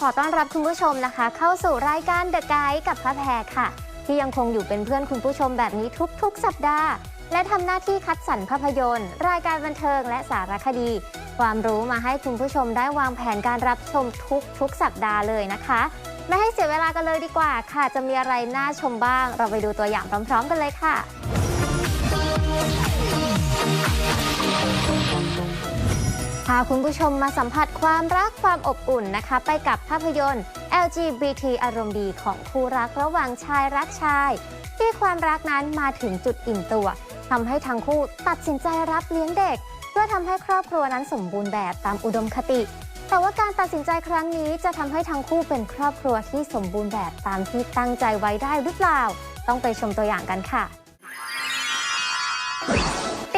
ขอต้อนรับคุณผู้ชมนะคะ เข้าสู่รายการ The Guide กับพระแพรค่ะ ที่ยังคงอยู่เป็นเพื่อนคุณผู้ชมแบบนี้ทุกๆ สัปดาห์ และทำหน้าที่คัดสรรภาพยนตร์ รายการบันเทิงและสารคดี ความรู้มาให้คุณผู้ชมได้วางแผนการรับชมทุกๆ สัปดาห์เลยนะคะ ไม่ให้เสียเวลากันเลยดีกว่าค่ะ จะมีอะไรน่าชมบ้าง เราไปดูตัวอย่างพร้อม ๆ กันเลยค่ะาคุณผู้ชมมาสัมผัสความรักความอบอุ่นนะคะ ไปกับภาพยนตร์ LGBT อารมณ์ดีของคู่รักระหว่างชายรักชาย ที่ความรักนั้นมาถึงจุดอิ่มตัวทำให้ทั้งคู่ตัดสินใจรับเลี้ยงเด็ก เพื่อทำให้ครอบครัวนั้นสมบูรณ์แบบตามอุดมคติ แต่ว่าการตัดสินใจครั้งนี้จะทำให้ทั้งคู่เป็นครอบครัวที่สมบูรณ์แบบตามที่ตั้งใจไว้ได้หรือเปล่า ต้องไปชมตัวอย่างกันค่ะ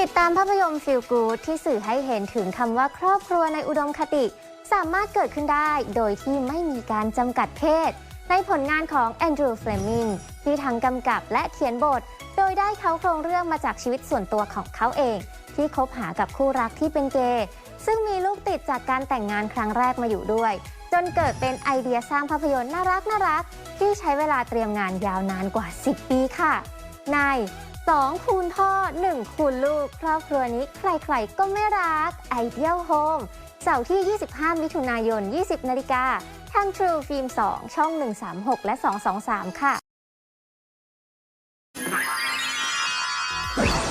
ติดตามภาพยนตร์ฟิลกูดที่สื่อให้เห็นถึงคำว่าครอบครัวในอุดมคติ สามารถเกิดขึ้นได้โดยที่ไม่มีการจำกัดเพศ ในผลงานของแอนดรูว์เฟลมิงที่ทั้งกำกับและเขียนบท โดยได้เขาโครงเรื่องมาจากชีวิตส่วนตัวของเขาเอง ที่คบหากับคู่รักที่เป็นเกย์ซึ่งมีลูกติดจากการแต่งงานครั้งแรกมาอยู่ด้วย จนเกิดเป็นไอเดียสร้างภาพยนตร์น่ารักน่ารักที่ใช้เวลาเตรียมงานยาวนานกว่า 10 ปีค่ะ ใน 2 คูณพ่อ 1 คูณลูก ครอบครัวนี้ใครๆก็ไม่รักไอเดียลโฮมเสาร์ที่ 25 มิถุนายน 20 นาฬิกาทาง True Film 2 ช่อง 136 และ 223 ค่ะ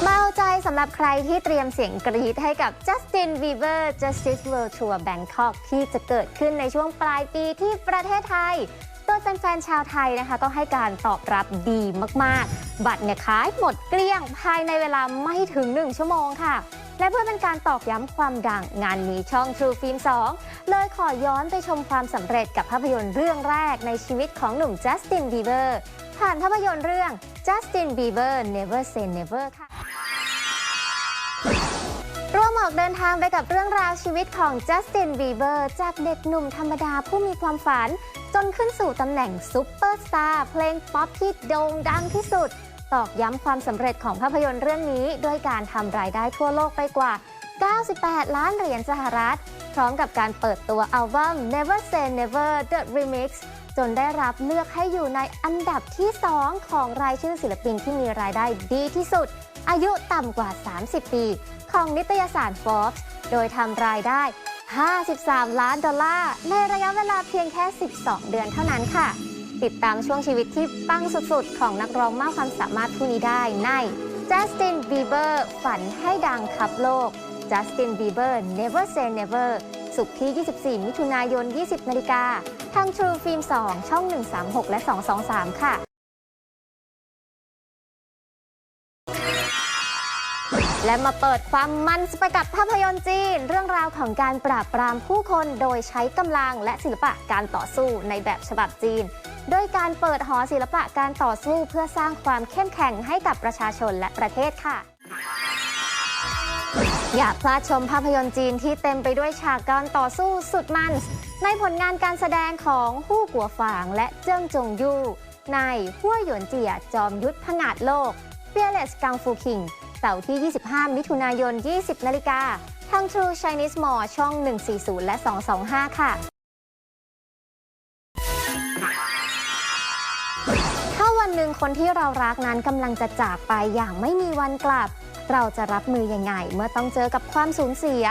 เมาใจสำหรับใครที่เตรียมเสียงกรี๊ดให้กับ Justin Bieber Justice World Tour Bangkok ที่จะเกิดขึ้นในช่วงปลายปีที่ประเทศไทย ยแฟนๆชาวไทยนะคะ ก็ให้การตอบรับดีมากๆ บัตรเนี่ยขายหมดเกลี้ยงภายในเวลาไม่ถึง 1 ชั่วโมงค่ะ และเพื่อเป็นการตอกย้ำความดังงานนี้ช่อง True Film 2 เลยขอย้อนไปชมความสำเร็จกับภาพยนตร์เรื่องแรกในชีวิตของหนุ่ม Justin Bieber ผ่านภาพยนตร์เรื่อง Justin Bieber Never Say Never ค่ะ ออกเดินทางไปกับเรื่องราวชีวิตของจัสตินบีเบอร์จากเด็กหนุ่มธรรมดาผู้มีความฝัน จนขึ้นสู่ตำแหน่งซุปเปอร์สตาร์เพลงป๊อปที่โด่งดังที่สุด ตอกย้ำความสำเร็จของภาพยนตร์เรื่องนี้ด้วยการทำรายได้ทั่วโลกไปกว่า 98 ล้านเหรียญสหรัฐ พร้อมกับการเปิดตัวอัลบั้ม Never Say Never The Remix จนได้รับเลือกให้อยู่ในอันดับที่ 2 ของรายชื่อศิลปินที่มีรายได้ดีที่สุด อายุต่ำกว่า 30 ปี ของนิตยสาร Forbes โดยทำรายได้ 53 ล้านดอลลาร์ ในระยะเวลาเพียงแค่ 12 เดือนเท่านั้นค่ะ ติดตามช่วงชีวิตที่ปังสุดๆ ของนักร้องมากความสามารถผู้นี้ได้ใน Justin Bieber ฝันให้ดังขับโลก Justin Bieber Never Say Never สุกที่ 24 มิถุนายน 20 นาฬิกา ทาง True Film 2 ช่อง 136 และ 223 ค่ะ และมาเปิดความมันไปกับภาพยนตร์จีน เรื่องราวของการปราบปรามผู้คนโดยใช้กำลังและศิลปะการต่อสู้ในแบบฉบับจีน โดยการเปิดหอศิลปะการต่อสู้เพื่อสร้างความเข้มแข็งให้กับประชาชนและประเทศค่ะ อย่าพลาดชมภาพยนตร์จีนที่เต็มไปด้วยฉากการต่อสู้สุดมัน ในผลงานการแสดงของฮู้กัวฝางและเจิ้งจงยู่ในหัวหยวนเจียจอมยุทธผงาดโลก Fearless Kung Fu King เสาร์ที่ 25 มิถุนายน 20 นาฬิกาทาง True Chinese Mall ช่อง 140 และ 225 ค่ะถ้าวันหนึ่งคนที่เรารักนั้นกำลังจะจากไปอย่างไม่มีวันกลับ เราจะรับมือยังไง เมื่อต้องเจอกับความสูญเสีย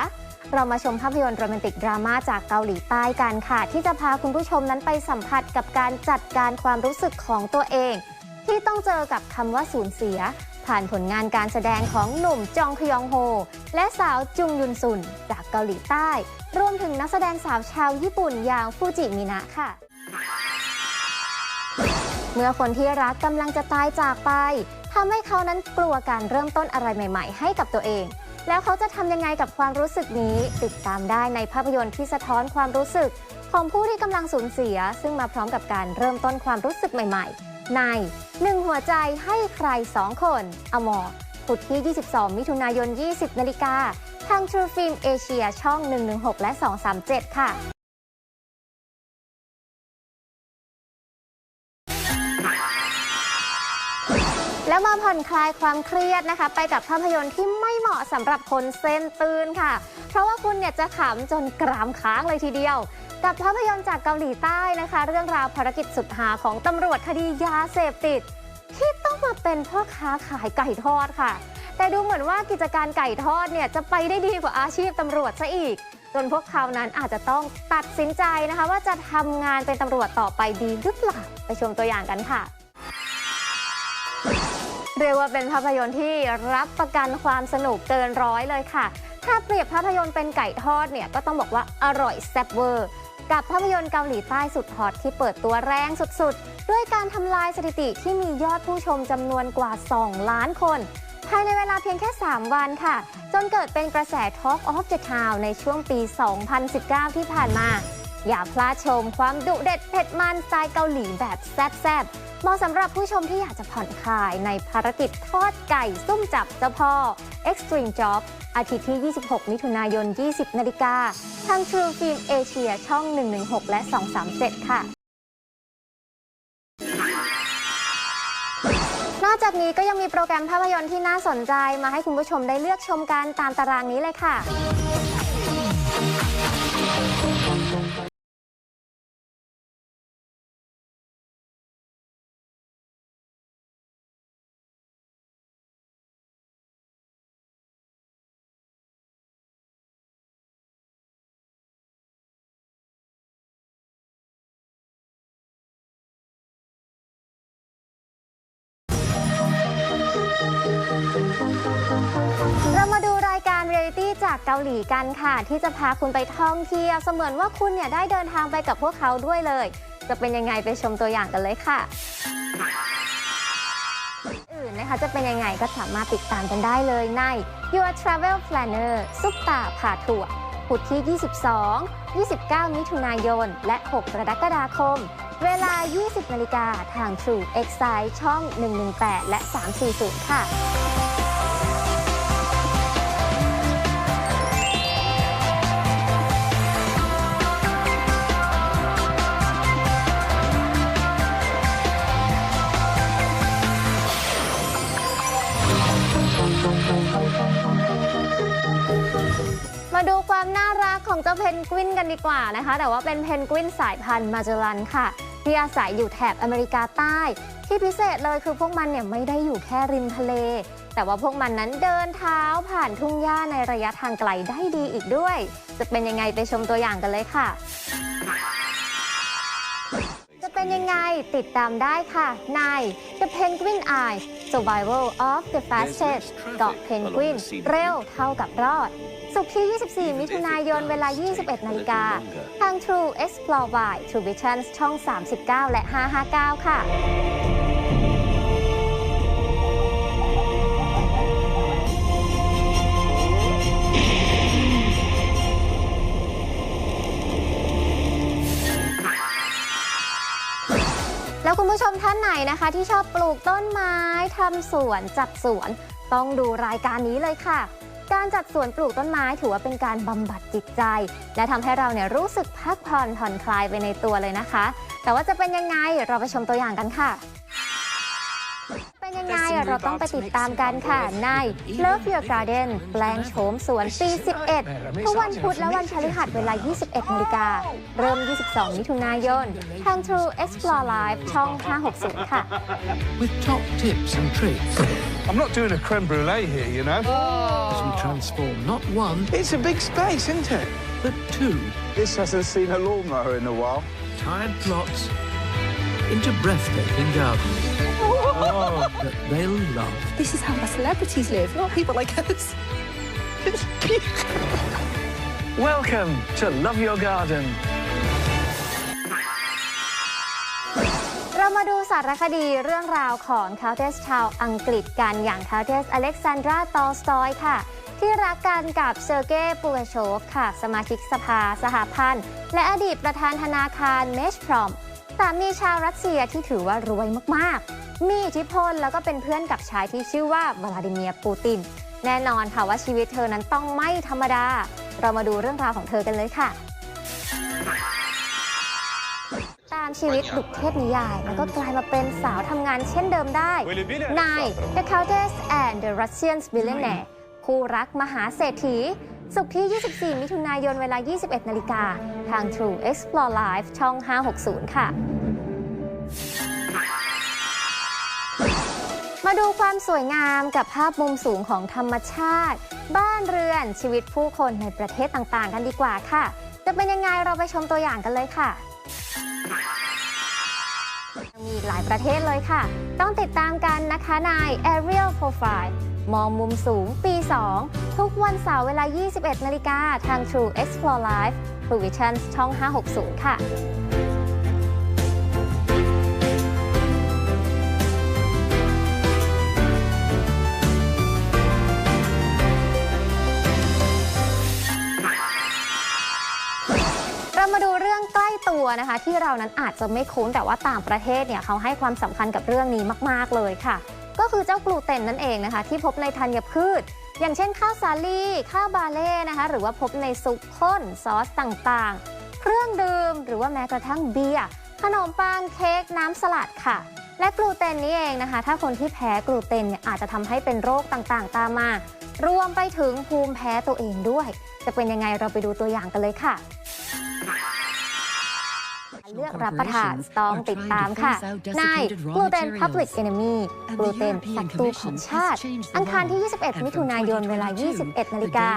เรามาชมภาพยนตร์โรแมนติกดราม่าจากเกาหลีใต้กันค่ะ ที่จะพาคุณผู้ชมนั้นไปสัมผัสกับการจัดการความรู้สึกของตัวเอง ที่ต้องเจอกับคำว่าสูญเสีย ผ่านผลงานการแสดงของหนุ่มจองคยองโฮ และสาวจุงยุนซุน จากเกาหลีใต้ รวมถึงนักแสดงสาวชาวญี่ปุ่นอย่างฟูจิมินะค่ะ เมื่อคนที่รักกำลังจะตายจากไปทำให้เขานั้นกลัวการเริ่มต้นอะไรใหม่ ๆ ให้กับตัวเอง แล้วเขาจะทำยังไงกับความรู้สึกนี้ ติดตามได้ในภาพยนตร์ที่สะท้อนความรู้สึก ของผู้ที่กำลังสูญเสีย ซึ่งมาพร้อมกับการเริ่มต้นความรู้สึกใหม่ ๆ ในหนึ่งหัวใจให้ใครสองคนอมอพุธที่ 22 มิถุนายน 20 นาฬิกา ทาง True Film Asia ช่อง 116 และ 237 ค่ะ แล้วมาผ่อนคลายความเครียดนะคะ ไปกับภาพยนตร์ที่ไม่เหมาะสำหรับคนเส้นตื่นค่ะ เพราะว่าคุณเนี่ยจะขำจนกรามค้างเลยทีเดียว กับภาพยนตร์จากเกาหลีใต้นะคะ เรื่องราวภารกิจสุดหาของตำรวจคดียาเสพติด ที่ต้องมาเป็นพ่อค้าขายไก่ทอดค่ะ แต่ดูเหมือนว่ากิจการไก่ทอดเนี่ยจะไปได้ดีกว่าอาชีพตำรวจซะอีกจนพวกเขานั้นอาจจะต้องตัดสินใจนะคะ ว่าจะทำงานเป็นตำรวจต่อไปดีหรือเปล่าไปชมตัวอย่างกันค่ะ เรียกว่าเป็นภาพยนตร์ที่รับประกันความสนุกเกินร้อยเลยค่ะ ถ้าเปรียบภาพยนตร์เป็นไก่ทอดเนี่ยก็ต้องบอกว่าอร่อยแซ่บเวอร์กับภาพยนตร์เกาหลีใต้สุดฮอตที่เปิดตัวแรงสุดๆ ด้วยการทำลายสถิติที่มียอดผู้ชมจำนวนกว่า 2 ล้านคน ภายในเวลาเพียงแค่ 3 วันค่ะ จนเกิดเป็นกระแส Talk of the Town ในช่วงปี 2019 ที่ผ่านมา อย่าพลาดชมความดุเด็ดเผ็ดมันสไตล์เกาหลีแบบแซ่บๆเหมาะสำหรับผู้ชมที่อยากจะผ่อนคลายในภารกิจทอดไก่ซุ่มจับเจ้าพ่อ Extreme Job อาทิตย์ที่ 26 มิถุนายน 20 นาฬิกาทาง True Film Asia ช่อง 116 และ 237 ค่ะนอกจากนี้ก็ยังมีโปรแกรมภาพยนตร์ที่น่าสนใจมาให้คุณผู้ชมได้เลือกชมกันตามตารางนี้เลยค่ะ จากเกาหลีกันค่ะ ที่จะพาคุณไปท่องเที่ยวเสมือนว่าคุณเนี่ยได้เดินทางไปกับพวกเขาด้วยเลย จะเป็นยังไงไปชมตัวอย่างกันเลยค่ะ อื่นนะคะจะเป็นยังไงก็สามารถติดตามกันได้เลยใน Your Travel Planner ซุปตาผ่าถั่วพุธที่ 22 29 มิถุนายน และ 6 กรกฎาคม เวลา 20 นาฬิกาทาง True Excite ช่อง 118 และ 340 ค่ะ กวินกันดีกว่านะคะ แต่ว่าเป็นเพนกวินสายพันธุ์มาเจลันค่ะ ที่อาศัยอยู่แถบอเมริกาใต้ ที่พิเศษเลยคือพวกมันเนี่ยไม่ได้อยู่แค่ริมทะเล แต่ว่าพวกมันนั้นเดินเท้าผ่านทุ่งหญ้าในระยะทางไกลได้ดีอีกด้วย จะเป็นยังไงไปชมตัวอย่างกันเลยค่ะ จะเป็นยังไงติดตามได้ค่ะ ใน The Penguin Eye Survival of the Fastest เกาะเพนกวินเร็วเท่ากับรอด สุกร์ที่ 24 มิถุนายนเวลา 21 นาฬิกา ทาง True Explore by True Visions ช่อง 39 และ 559 ค่ะแล้วคุณผู้ชมท่านไหนนะคะ ที่ชอบปลูกต้นไม้ทำสวนจัดสวน ต้องดูรายการนี้เลยค่ะ การจัดสวนปลูกต้นไม้ถือว่าเป็นการบำบัดจิตใจ และทำให้เราเนี่ยรู้สึกพักผ่อนผ่อนคลายไปในตัวเลยนะคะ แต่ว่าจะเป็นยังไงเราไปชมตัวอย่างกันค่ะ ยังไง เราต้องไปติดตามกันค่ะ ใน Love Your Garden แปลงโฉมสวนปี 11 ทุกวันพุธและวันพฤหัสเวลา 21นาฬิกา เริ่ม 22 มิถุนายน ทาง True Explore Live ช่อง 560 ค่ะ with top tips and tricks I'm not doing a creme brulee here, you know. as we transform not one It's a big space, isn't it? but two This hasn't seen a lawnmower in a while. tired plots into breathtaking gardens that they'll love. This is how the celebrities live, not people like us. Welcome to Love Your Garden. เรามาดูสารคดีเรื่องราวของคาเทสชาวอังกฤษกันอย่างคาเทสอเล็กซานดราตอลสตอยค่ะ ที่รักกันกับเซอร์เกย์ปูกาโชฟค่ะ สมาชิกสภาสหพันธ์ และอดีตประธานธนาคารเมชพรอมสามีชาวรัสเซียที่ถือว่ารวยมากๆ มีอิทธิพลแล้วก็เป็นเพื่อนกับชายที่ชื่อว่าวลาดิเมียร์ปูติน แน่นอนค่ะว่าชีวิตเธอนั้นต้องไม่ธรรมดา เรามาดูเรื่องราวของเธอกันเลยค่ะ ตามชีวิตดุจเทพนิยาย แล้วก็กลายมาเป็นสาวทำงานเช่นเดิมได้ใน The Countess and the Russian Billionaire คู่รักมหาเศรษฐีสุขที่ 24 มิถุนายน เวลา 21 นาฬิกา ทาง True Explore Live ช่อง 560 ค่ะ มาดูความสวยงามกับภาพมุมสูงของธรรมชาติ บ้านเรือนชีวิตผู้คนในประเทศต่างๆ กันดีกว่าค่ะ จะเป็นยังไงเราไปชมตัวอย่างกันเลยค่ะ มีหลายประเทศเลยค่ะ ต้องติดตามกันนะคะใน Aerial Profile มองมุมสูงปี 2 ทุกวันเสาร์เวลา 21 นาฬิกาทาง True Explore Live True Vision ช่อง 560 ค่ะ ตัวนะคะ ที่เรานั้นอาจจะไม่คุ้นแต่ว่าต่างประเทศเนี่ยเขาให้ความสำคัญกับเรื่องนี้มาก ๆ เลยค่ะ ก็คือเจ้ากลูเตนนั่นเองนะคะ ที่พบในธัญพืช อย่างเช่นข้าวสาลีข้าวบาเล่นะคะ หรือว่าพบในซุปข้นซอสต่างๆ เครื่องดื่มหรือว่าแม้กระทั่งเบียร์ขนมปังเค้กน้ำสลัดค่ะ และกลูเตนนี้เองนะคะ ถ้าคนที่แพ้กลูเตนเนี่ยอาจจะทำให้เป็นโรคต่างๆ ตามมา รวมไปถึงภูมิแพ้ตัวเองด้วย จะเป็นยังไงเราไปดูตัวอย่างกันเลยค่ะ เลือกรับประทานต้องติดตามค่ะ ในกลูเตน Public Enemy กลูเตนศัตรูของชาติ อังคารที่ 21 มิถุนายนเวลา 21 นาฬิกา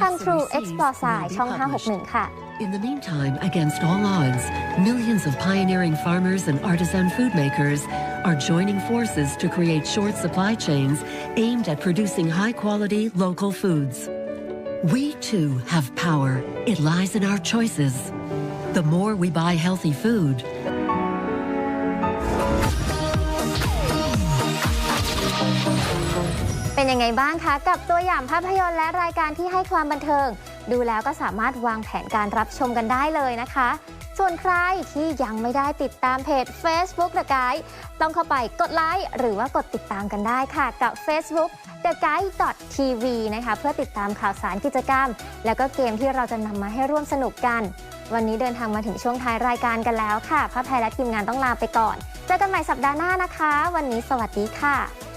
ทาง True Explore สายช่อง 561 ค่ะ In the meantime, against all odds, millions of pioneering farmers and artisan food makers are joining forces to create short supply chains aimed at producing high quality local foods. We too have power. It lies in our choices. The more we buy healthy food, เป็นยังไงบ้างคะกับตัวอย่างภาพยนตร์และรายการที่ให้ความบันเทิง ดูแล้วก็สามารถวางแผนการรับชมกันได้เลยนะคะ ส่วนใครที่ยังไม่ได้ติดตามเพจ Facebook The Guide ต้องเข้าไปกดไลค์หรือว่ากดติดตามกันได้ค่ะ กับ Facebook The Guide TV นะคะ เพื่อติดตามข่าวสารกิจกรรม แล้วก็เกมที่เราจะนำมาให้ร่วมสนุกกัน วันนี้เดินทางมาถึงช่วงท้ายรายการกันแล้วค่ะพระแพรและทีมงานต้องลาไปก่อน เจอกันใหม่สัปดาห์หน้านะคะ วันนี้สวัสดีค่ะ